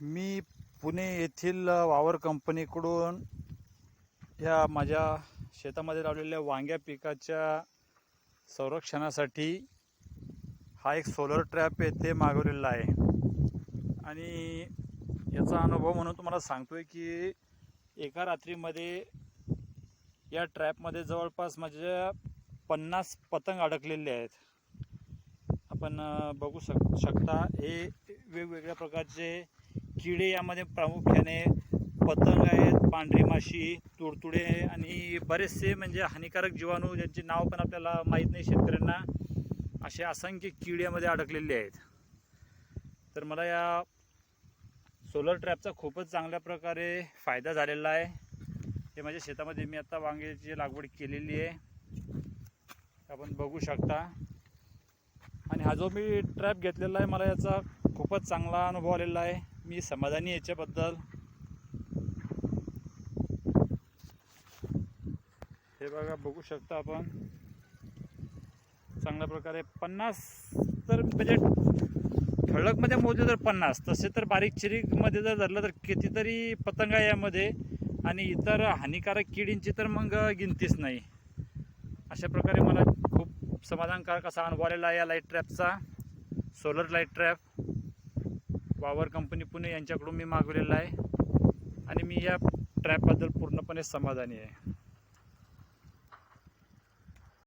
मी पुणे येथील वावर कंपनीकडून या माझ्या शेतामध्ये लावलेल्या वांग्या पिकाच्या संरक्षणासाठी हा एक सोलर ट्रॅप येथे मागवलेला आहे. आणि याचा अनुभव म्हणून तुम्हाला सांगतो आहे की एका रात्रीमध्ये या ट्रॅपमध्ये जवळपास माझ्या पन्नास पतंग अडकलेले आहेत. आपण बघू शक शकता हे वेगवेगळ्या प्रकारचे किडे यामध्ये प्रामुख्याने पतंग आहेत पांढरी माशी तुडतुडे आणि बरेचसे म्हणजे हानिकारक जीवाणू ज्यांचे नाव पण आपल्याला माहीत नाही शेतकऱ्यांना असे असंख्य किड्यामध्ये अडकलेले आहेत. तर मला या सोलर ट्रॅपचा खूपच चांगल्या प्रकारे फायदा झालेला आहे. हे माझ्या शेतामध्ये मी आता वांग्याची लागवड केलेली आहे. आपण बघू शकता. आणि हा जो मी ट्रॅप घेतलेला आहे मला याचा खूपच चांगला अनुभव आलेला आहे. मी समाधानी याच्याबद्दल. हे बघा बघू शकता आपण. चांगल्या प्रकारे पन्नास तर म्हणजे ठळकमध्ये मोजले तर पन्नास तसे तर बारीक चिरीकमध्ये जर धरलं तर कितीतरी पतंग आहे यामध्ये. आणि इतर हानिकारक किडींची तर मग गिनतीच नाही. अशा प्रकारे मला खूप समाधानकारक असा अनुभव आलेला आहे या light ट्रॅपचा solar light trap Vavar company Pune यांच्याकडून मी मागवलेला आहे. आणि मी या ट्रॅपबद्दल पूर्णपणे समाधानी आहे.